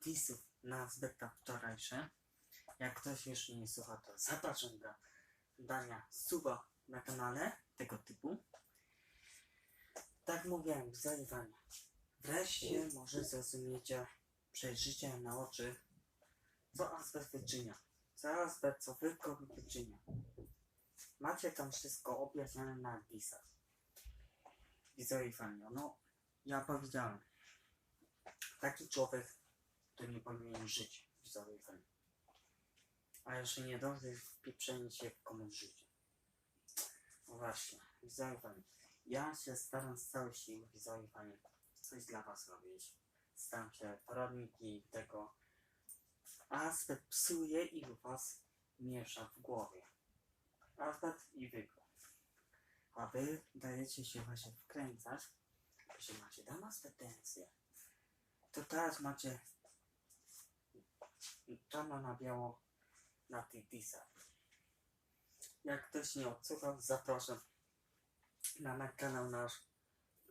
disów na zbyta wczorajsze. Jak ktoś jeszcze nie słucha, to zapraszam do dania suba na kanale tego typu. Tak mówiłem, zajwanie. Wreszcie może zrozumiecie, przejrzycie na oczy, co azbest wyczynia. Co azbest, co wilkowi wyczynia. Macie tam wszystko objaśnione na disach. Widzowie fajnie, no ja powiedziałem. Taki człowiek, nie powinien żyć. Widzowie fajnie. A jeszcze nie dobrze wpieprzenie się w komuś życie. No właśnie, widzowie fajnie. Ja się staram z całej siły, widzowie fajnie, coś dla was robić. Staram się poradniki tego. Aspekt psuje i was miesza w głowie. Aspekt i wykon. A wy dajecie się właśnie wkręcać, że macie do nas pretensje. To teraz macie czarno na biało na tych disach. Jak ktoś nie odsłuchał, zapraszam na, na kanał nasz.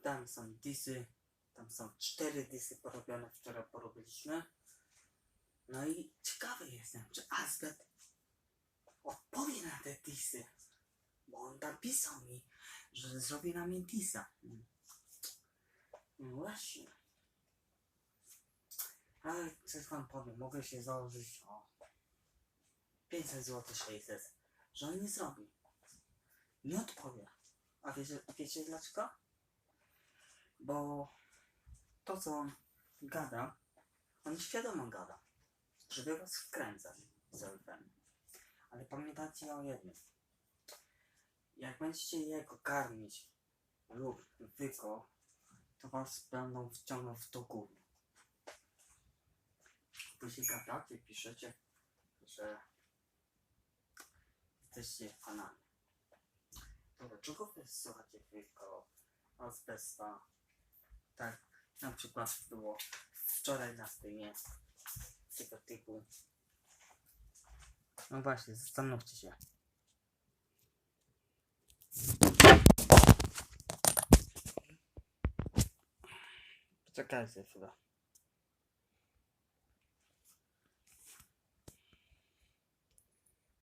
Tam są disy. Tam są cztery disy porobione, wczoraj porobiliśmy. No i ciekawy jestem, czy Asbet odpowie na te disy. Bo on tam pisał mi, że zrobi na mnie disa. No właśnie. Ale coś wam powiem, mogę się założyć o 500 zł 600, że on nie zrobi. Nie odpowie. A wiecie, wiecie dlaczego? Bo to, co on gada, on świadomo gada, żeby was wkręcać z elfem. Ale pamiętajcie o jednym. Jak będziecie jego karmić lub wyko, to was będą wciągnąć w to gówno. Później gadacie, piszecie, że jesteście fanami. Dobra, czego wy słuchacie wyko azbesta? Tak, na przykład było wczoraj na streamie tego typu. No właśnie, zastanówcie się. Poczekajcie chwilę.